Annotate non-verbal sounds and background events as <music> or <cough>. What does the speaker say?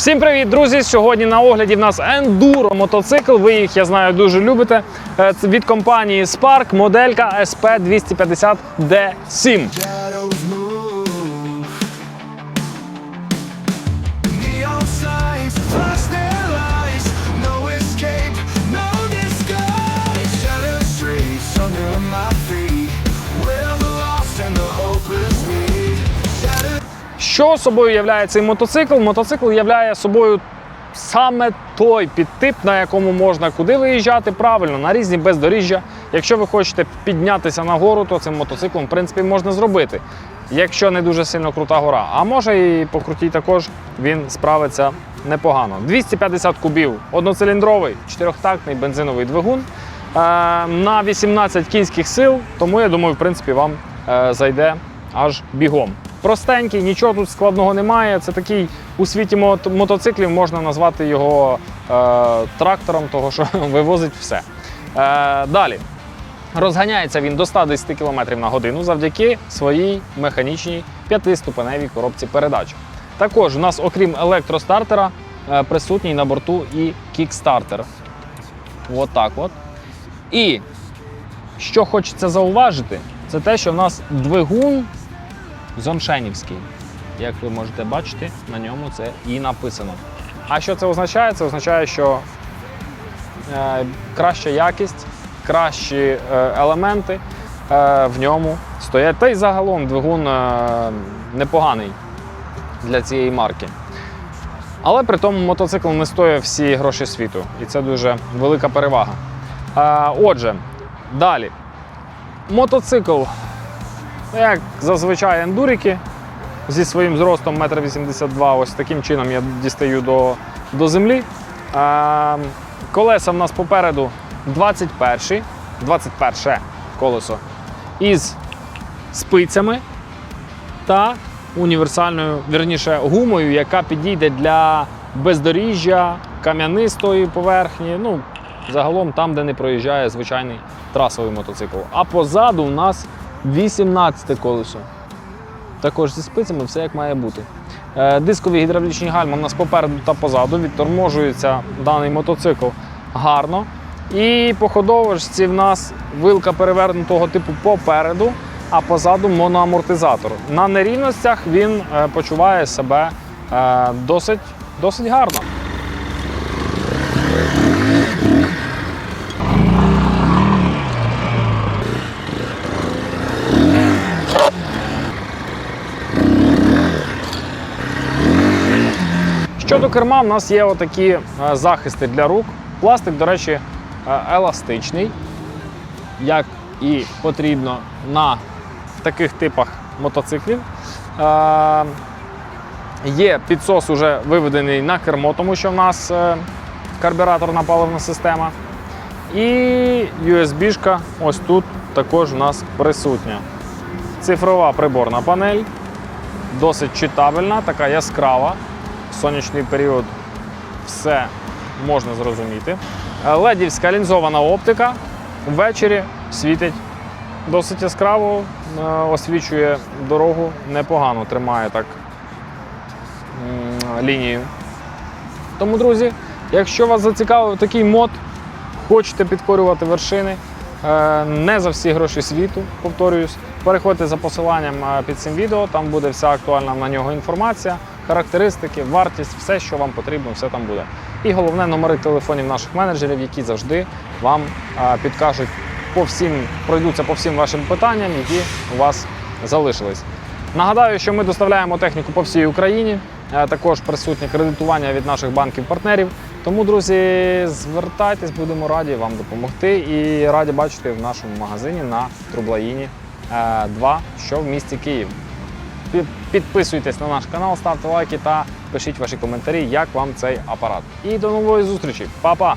Всім привіт, друзі! Сьогодні на огляді в нас ендуро мотоцикл. Ви їх, я знаю, дуже любите. Е, це від компанії Spark моделька SP 250 d 7 Що собою являє цей мотоцикл? Мотоцикл являє собою саме той підтип, на якому можна куди виїжджати правильно, на різні бездоріжжя. Якщо ви хочете піднятися на гору, то цим мотоциклом в принципі можна зробити. Якщо не дуже сильно крута гора. А може і по крутій також він справиться непогано. 250 кубів, одноциліндровий, чотирьохтактний бензиновий двигун е, на 18 кінських сил. Тому я думаю, в принципі, вам е, зайде аж бігом. Простенький, нічого тут складного немає. Це такий у світі мотоциклів можна назвати його е, трактором, того що <laughs> вивозить все. Е, далі. Розганяється він до 110 км на годину завдяки своїй механічній п'ятиступеневій коробці передач. Також у нас, окрім електростартера, е, присутній на борту і кікстартер. От так от. І що хочеться зауважити, це те, що в нас двигун зоншенівський. Як ви можете бачити, на ньому це і написано. А що це означає? Це означає, що е, краща якість, кращі е, елементи е, в ньому стоять. Та й загалом двигун е, непоганий для цієї марки. Але при тому мотоцикл не стоїть всі гроші світу, і це дуже велика перевага. Е, отже, далі. Мотоцикл, як зазвичай ендурики, зі своїм зростом 1,82 м, ось таким чином я дістаю до, до землі. Е, колеса в нас попереду 21, 21 колесо із спицями та універсальною, вірніше, гумою, яка підійде для бездоріжжя, кам'янистої поверхні. Ну, загалом там, де не проїжджає звичайний трасовий мотоцикл. А позаду в нас 18 колесо. Також зі спицями все як має бути. Е, Дискові гідравлічні гальма в нас попереду та позаду відторможується даний мотоцикл гарно. І по ходовочці в нас вилка перевернутого типу попереду, а позаду моноамортизатор. На нерівностях він е, почуває себе е, досить, досить гарно. Щодо керма, в нас є отакі е, захисти для рук. Пластик, до речі, е, еластичний, як і потрібно на таких типах мотоциклів. Е, Є підсос уже виведений на кермо, тому що в нас карбюраторна паливна система. І USB-шка ось тут також у нас присутня. Цифрова приборна панель, досить читабельна, така яскрава. Сонячний період все можна зрозуміти. Ледівська лінзована оптика ввечері світить досить яскраво, е, освічує дорогу, непогано тримає так лінію. Тому, друзі, якщо вас зацікавив такий мод, хочете підкорювати вершини, е, не за всі гроші світу, повторююсь, переходьте за посиланням е, під цим відео, там буде вся актуальна на нього інформація, характеристики, вартість, все, що вам потрібно, все там буде. І головне номери телефонів наших менеджерів, які завжди вам підкажуть по всім, пройдуться по всім вашим питанням, які у вас залишились. Нагадаю, що ми доставляємо техніку по всій Україні. Також присутнє кредитування від наших банків-партнерів. Тому, друзі, звертайтесь, будемо раді вам допомогти і раді бачити в нашому магазині на Трублаїні 2, що в місті Київ. Пі- Підписуйтесь на наш канал, ставте лайки та пишіть ваші коментарі, як вам цей апарат. І до нової зустрічі. Па-па!